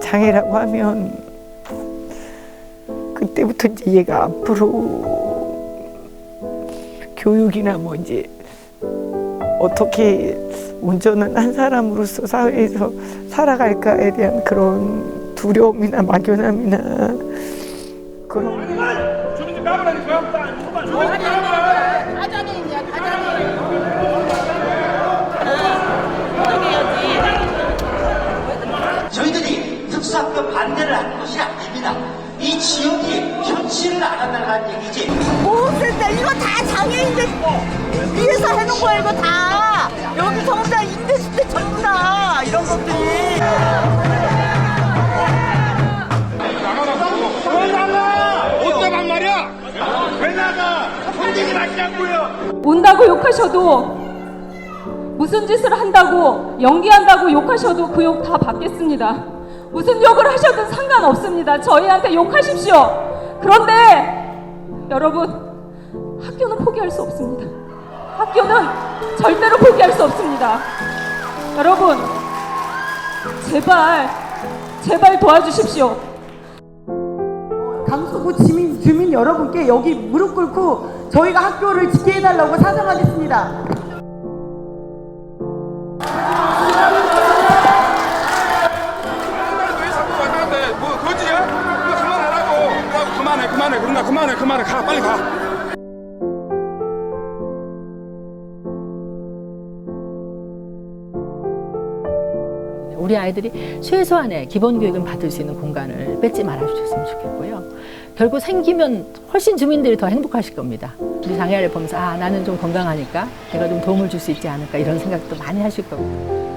장애라고 하면 그때부터 이제 얘가 앞으로 교육이나 뭐 이제 어떻게 운전을 한 사람으로서 사회에서 살아갈까에 대한 그런 두려움이나 막연함이나 그런 주민들 까불라니까요. 주민들 까불라. 가자미야 가자미. 특수학교 반대를 하는 것이 아닙니다. 이 지역이 현실을 알아달라는 얘기지. 무슨 데 이거 다 장애인들 위해서 해놓은 거야 이거 다. 여기 다 임대주택 전부 다 이런 것들이. 운다고 욕하셔도 무슨 짓을 한다고 연기한다고 욕하셔도 그 욕 다 받겠습니다. 무슨 욕을 하셔도 상관없습니다. 저희한테 욕하십시오. 그런데 여러분 학교는 포기할 수 없습니다. 학교는 절대로 포기할 수 없습니다. 여러분 제발 제발 도와주십시오. 강서구 주민, 주민 여러분께 여기 무릎 꿇고 저희가 학교를 지게 해달라고 사정하겠습니다. 뭐? 그거 그만하라고. 그만해, 그만해. 그런가 그만해, 그만해. 가, 빨리 가. 우리 아이들이 최소한의 기본 교육은 받을 수 있는 공간을 뺏지 말아 주셨으면 좋겠고요. 결국 생기면 훨씬 주민들이 더 행복하실 겁니다. 우리 장애아를 보면서 아 나는 좀 건강하니까 내가 좀 도움을 줄 수 있지 않을까 이런 생각도 많이 하실 거고.